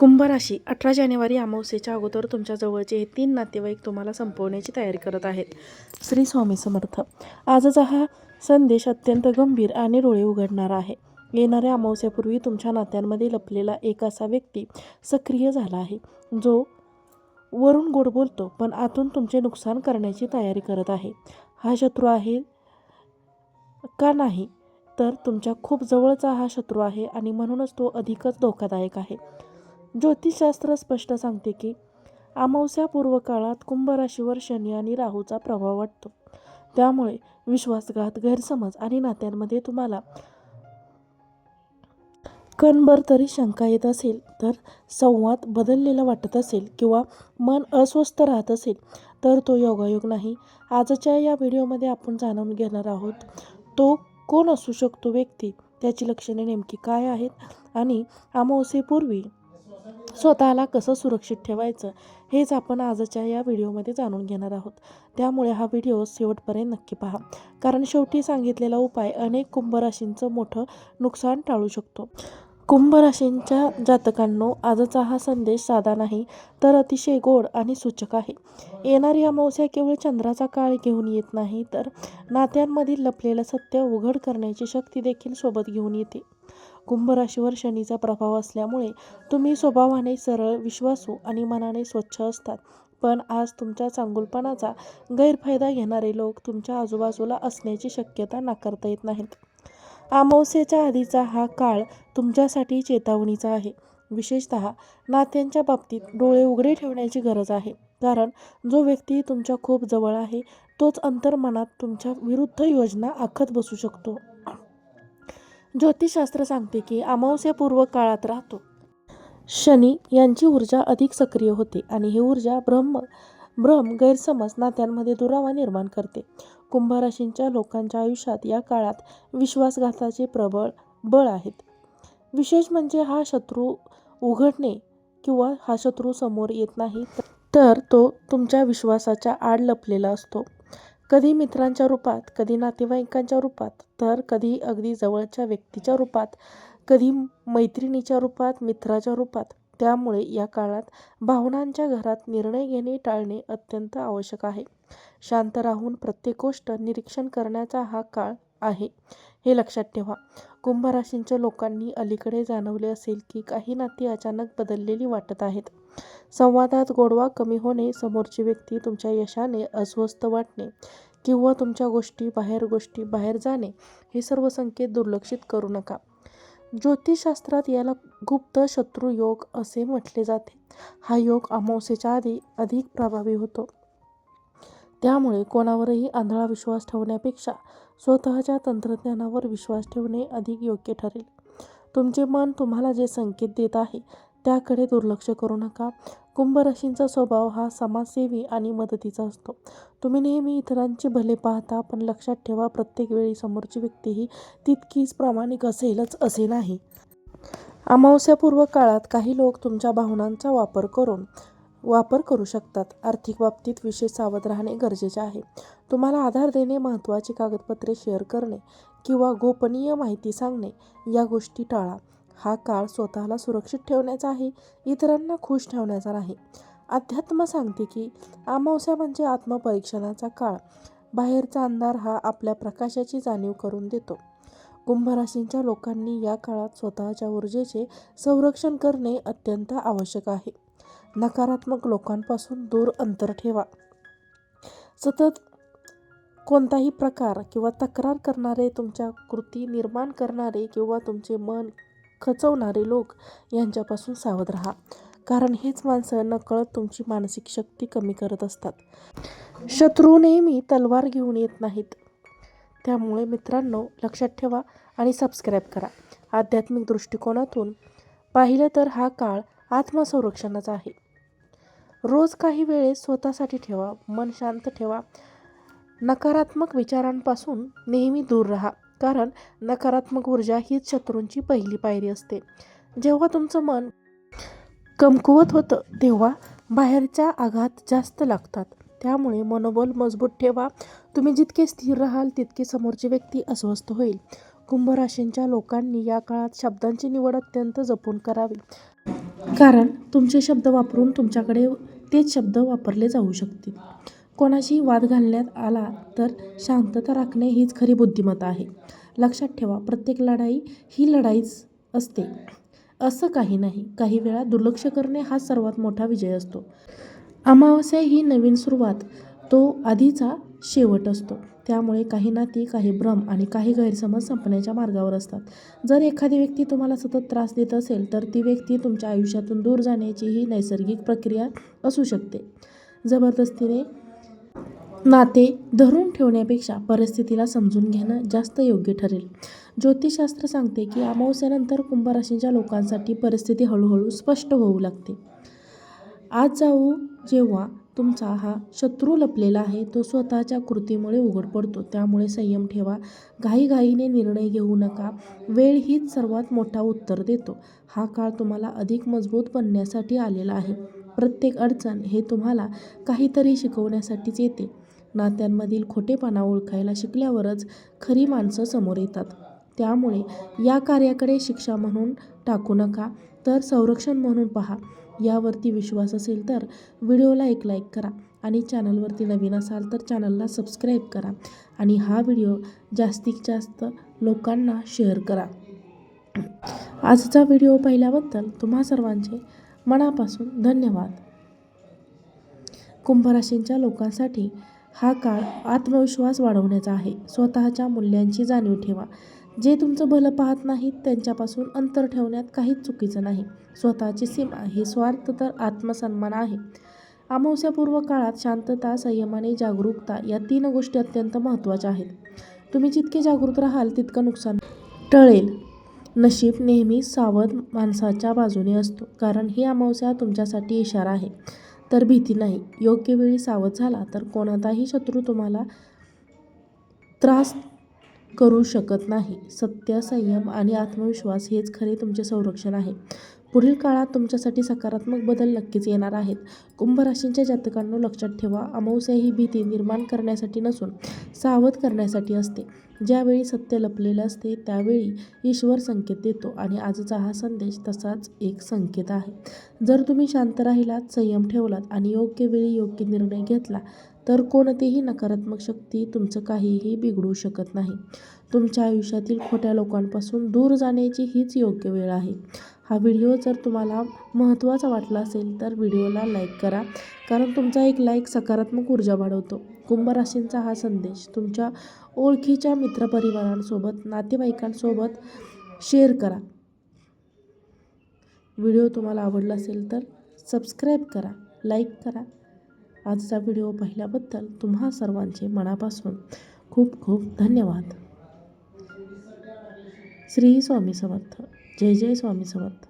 कुंभ राशी अठरा जानेवारी अमावस्येच्या अगोदर तुमच्या जवळचे हे तीन नातेवाईक तुम्हाला संपवण्याची तयारी करत आहेत. श्री स्वामी समर्थ. आजचा हा संदेश अत्यंत गंभीर आणि डोळे उघडणारा आहे. येणाऱ्या अमावस्यापूर्वी तुमच्या नात्यांमध्ये लपलेला एक असा व्यक्ती सक्रिय झाला आहे. जो वरून गोड बोलतो पण आतून तुमचे नुकसान करण्याची तयारी करत आहे. हा शत्रू आहे का नाही? तर तुमच्या खूप जवळचा हा शत्रू आहे आणि म्हणूनच तो अधिकच धोकादायक आहे. ज्योतिषशास्त्र स्पष्ट सांगते की अमावस्यापूर्व काळात कुंभ राशीवर शनी आणि राहूचा प्रभाव वाटतो. त्यामुळे विश्वासघात गैरसमज आणि नात्यांमध्ये तुम्हाला कणभर तरी शंका येत असेल तर संवाद बदललेला वाटत असेल किंवा मन अस्वस्थ राहत असेल तर तो योगायोग नाही. आजच्या या व्हिडिओमध्ये आपण जाणून घेणार आहोत तो कोण असू शकतो व्यक्ती त्याची लक्षणे नेमकी काय आहेत आणि अमावस्येपूर्वी स्वतःला कसं सुरक्षित ठेवायचं हेच आपण आजच्या या व्हिडिओमध्ये जाणून घेणार आहोत. त्यामुळे हा व्हिडिओ शेवटपर्यंत नक्की पहा. कारण शेवटी सांगितलेला उपाय अनेक कुंभराशींचं मोठं नुकसान टाळू शकतो. कुंभराशींच्या जातकांनो आजचा हा संदेश साधा नाही तर अतिशय गोड आणि सूचक आहे. येणारी अमावस्या केवळ चंद्राचा काळ घेऊन येत नाही तर नात्यांमधील लपलेलं सत्य उघड करण्याची शक्ती देखील सोबत घेऊन येते. कुंभ राशीवर शनीचा प्रभाव असल्यामुळे तुम्ही स्वभावाने सरळ विश्वासू आणि मनाने स्वच्छ असतात. पण आज तुमच्या चांगुलपणाचा गैरफायदा घेणारे लोक तुमच्या आजूबाजूला असण्याची शक्यता नाकारता येत नाहीत. अमावस्येच्या आधीचा हा काळ तुमच्यासाठी चेतावणीचा आहे. विशेषत नात्यांच्या बाबतीत डोळे उघडे ठेवण्याची गरज आहे. कारण जो व्यक्ती तुमच्या खूप जवळ आहे तोच अंतर्मनात तुमच्या विरुद्ध योजना आखत बसू शकतो. ज्योतिषशास्त्र सांगते की अमावस्यापूर्व काळात राहतो. शनी यांची ऊर्जा अधिक सक्रिय होते आणि ही ऊर्जा ब्रह्म भ्रम गैरसमज नात्यांमध्ये दुरावा निर्माण करते. कुंभ राशींच्या लोकांच्या आयुष्यात या काळात विश्वासघाताचे प्रबळ बळ आहेत. विशेष म्हणजे हा शत्रू उघडणे किंवा हा शत्रू समोर येत नाही तर तो तुमच्या विश्वासाच्या आड लपलेला असतो. कधी मित्रांच्या रूपात कधी नातेवाईकांच्या रूपात तर कधी अगदी जवळच्या व्यक्तीच्या रूपात कधी मैत्रिणीच्या रूपात मित्राच्या रूपात. त्यामुळे या काळात भावनांच्या घरात निर्णय घेणे टाळणे अत्यंत आवश्यक आहे. शांत राहून प्रत्येक गोष्ट निरीक्षण करण्याचा हा काळ आहे. हे लक्षात ठेवा. कुंभ राशींच्या लोकांनी अलीकडे जाणवले असेल की काही नाती अचानक बदललेली वाटत आहेत. संवादात गोडवा कमी होणे समोरची व्यक्ती तुमच्या यशाने अस्वस्थ वाटणे किंवा तुमच्या गोष्टी बाहेर गोष्टी बाहेर जाणे हे सर्व संकेत दुर्लक्षित करू नका. ज्योतिषशास्त्रात याला गुप्त शत्रू योग असे म्हटले जाते. हा योग अमावस्येच्या आधी अधिक प्रभावी होतो. त्यामुळे कोणावरही आंधळा विश्वास ठेवण्यापेक्षा स्वतःच्या तंत्रज्ञानावर विश्वास ठेवणे अधिक योग्य ठरेल. तुमचे मन तुम्हाला जे संकेत देत आहे त्याकडे दुर्लक्ष करू नका. कुंभराशींचा स्वभाव हा समाजसेवी आणि मदतीचा असतो. तुम्ही नेहमी इतरांचे भले पाहता पण लक्षात ठेवा प्रत्येक वेळी समोरची व्यक्ती ही तितकीच प्रामाणिक असेलच असे नाही. अमावस्यापूर्व काळात काही लोक तुमच्या भावनांचा वापर करून वापर करू शकतात. आर्थिक बाबतीत विशेष सावध राहणे गरजेचे आहे. तुम्हाला आधार देणे महत्त्वाची कागदपत्रे शेअर करणे किंवा गोपनीय माहिती सांगणे या गोष्टी टाळा. हा काळ स्वतःला सुरक्षित ठेवण्याचा आहे इतरांना खुश ठेवण्याचा नाही. अध्यात्म सांगते की अमावस्या म्हणजे आत्मपरीक्षणाचा काळ. बाहेरचा अंधार हा आपल्या प्रकाशाची जाणीव करून देतो. कुंभराशींच्या लोकांनी या काळात स्वतःच्या ऊर्जेचे संरक्षण करणे अत्यंत आवश्यक आहे. नकारात्मक लोकांपासून दूर अंतर ठेवा. सतत कोणताही प्रकार किंवा तक्रार करणारे तुमच्या कृती निर्माण करणारे किंवा तुमचे मन खचवणारे लोक यांच्यापासून सावध राहा. कारण हेच माणसं नकळत तुमची मानसिक शक्ती कमी करत असतात. शत्रू नेहमी तलवार घेऊन येत नाहीत. त्यामुळे मित्रांनो लक्षात ठेवा आणि सबस्क्राईब करा. आध्यात्मिक दृष्टिकोनातून पाहिलं तर हा काळ आत्मसंरक्षणाचा आहे. रोज काही वेळेस स्वतःसाठी ठेवा मन शांत ठेवा. नकारात्मक विचारांपासून नेहमी दूर राहा. कारण नकारात्मक ऊर्जा हीच शत्रूंची पहिली पायरी असते. जेव्हा तुमचं मन कमकुवत होतं तेव्हा बाहेरच्या आघात जास्त लागतात. त्यामुळे मनोबल मजबूत ठेवा. तुम्ही जितके स्थिर राहाल तितकी समोरची व्यक्ती अस्वस्थ होईल. कुंभराशींच्या लोकांनी या काळात शब्दांची निवड अत्यंत जपून करावी. कारण तुमचे शब्द वापरून तुमच्याकडे तेच शब्द वापरले जाऊ शकतील. कोणाशी वाद घालण्यात आला तर शांतता राखणे हीच खरी बुद्धिमत्ता आहे. लक्षात ठेवा प्रत्येक लढाई ही लढाईच असते. असं काही नाही. काही वेळा दुर्लक्ष करणे हा सर्वात मोठा विजय असतो. अमावस्या ही नवीन सुरुवात. तो आधीचा शेवट असतो. त्यामुळे काही नाती काही भ्रम आणि काही गैरसमज संपण्याच्या मार्गावर असतात. जर एखादी व्यक्ती तुम्हाला सतत त्रास देत असेल तर ती व्यक्ती तुमच्या आयुष्यातून दूर जाण्याची ही नैसर्गिक प्रक्रिया असू शकते. जबरदस्तीने नाते धरून ठेवण्यापेक्षा परिस्थितीला समजून घेणं जास्त योग्य ठरेल. ज्योतिषशास्त्र सांगते की अमावस्यानंतर कुंभराशीच्या लोकांसाठी परिस्थिती हळूहळू स्पष्ट होऊ लागते. आज जाऊ जेव्हा तुमचा हा शत्रू लपलेला आहे तो स्वतःच्या कृतीमुळे उघड पडतो. त्यामुळे संयम ठेवा. घाईघाईने निर्णय घेऊ नका. वेळ हीच सर्वात मोठा उत्तर देतो. हा काळ तुम्हाला अधिक मजबूत बनण्यासाठी आलेला आहे. प्रत्येक अडचण हे तुम्हाला काहीतरी शिकवण्यासाठीच येते. नात्यांमधील खोटेपणा ओळखायला शिकल्यावरच खरी माणसं समोर येतात. त्यामुळे या कार्याकडे शिक्षा म्हणून टाकू नका तर संरक्षण म्हणून पहा. यावरती विश्वास असेल तर व्हिडिओला एक लाईक करा आणि चॅनलवरती नवीन असाल तर चॅनलला सबस्क्राईब करा आणि हा व्हिडिओ जास्तीत जास्त लोकांना शेअर करा. आजचा व्हिडिओ पाहिल्याबद्दल तुम्हा सर्वांचे मनापासून धन्यवाद. कुंभराशींच्या लोकांसाठी हा काळ आत्मविश्वास वाढवण्याचा आहे. स्वतःच्या मूल्यांची जाणीव ठेवा. जे तुमचं भलं पाहत नाहीत त्यांच्यापासून अंतर ठेवण्यात काहीच चुकीचं नाही. स्वतःची सीमा हे स्वार्थ तर आत्मसन्मान आहे. अमावस्यापूर्व काळात शांतता संयम आणि जागरूकता या तीन गोष्टी अत्यंत महत्त्वाच्या आहेत. तुम्ही जितके जागृत राहाल तितकं नुकसान टळेल. नशीब नेहमी सावध माणसाच्या बाजूने असतो. कारण ही अमावस्या तुमच्यासाठी इशारा आहे. तर भीती नाही. योग्य वेळी सावध झाला तर कोणताही शत्रू तुम्हाला त्रास करू शकत नाही. सत्य संयम आणि आत्मविश्वास हेच खरे तुमचे संरक्षण आहे. पुढील काळात तुमच्यासाठी सकारात्मक बदल नक्कीच येणार आहेत. कुंभ राशींच्या जातकांनो लक्षात ठेवा अमावस्या ही भीती निर्माण करण्यासाठी नसून सावध करण्यासाठी असते. ज्यावेळी सत्य लपलेलं असते त्यावेळी ईश्वर संकेत देतो आणि आजचा हा संदेश तसाच एक संकेत आहे. जर तुम्ही शांत राहिलात संयम ठेवलात आणि योग्य वेळी योग्य निर्णय घेतला तर कोणतीही नकारात्मक शक्ती तुमचं काहीही बिघडू शकत नाही. तुमच्या आयुष्यातील खोट्या लोकांपासून दूर जाण्याची हीच योग्य वेळ आहे. हा व्हिडिओ जर तुम्हाला महत्त्वाचा वाटला असेल तर व्हिडिओला लाईक करा कारण तुमचा एक लाईक सकारात्मक ऊर्जा वाढवतो. कुंभ राशींचा हा संदेश तुमच्या ओळखीच्या मित्रपरिवारांसोबत नातेवाईकांसोबत शेअर करा. व्हिडिओ तुम्हाला आवडला असेल तर सबस्क्राईब करा लाईक करा. आजचा व्हिडिओ पाहिल्याबद्दल तुम्हा सर्वांचे मनापासून खूप खूप धन्यवाद. श्री स्वामी समर्थ. जय जय स्वामी समर्थ.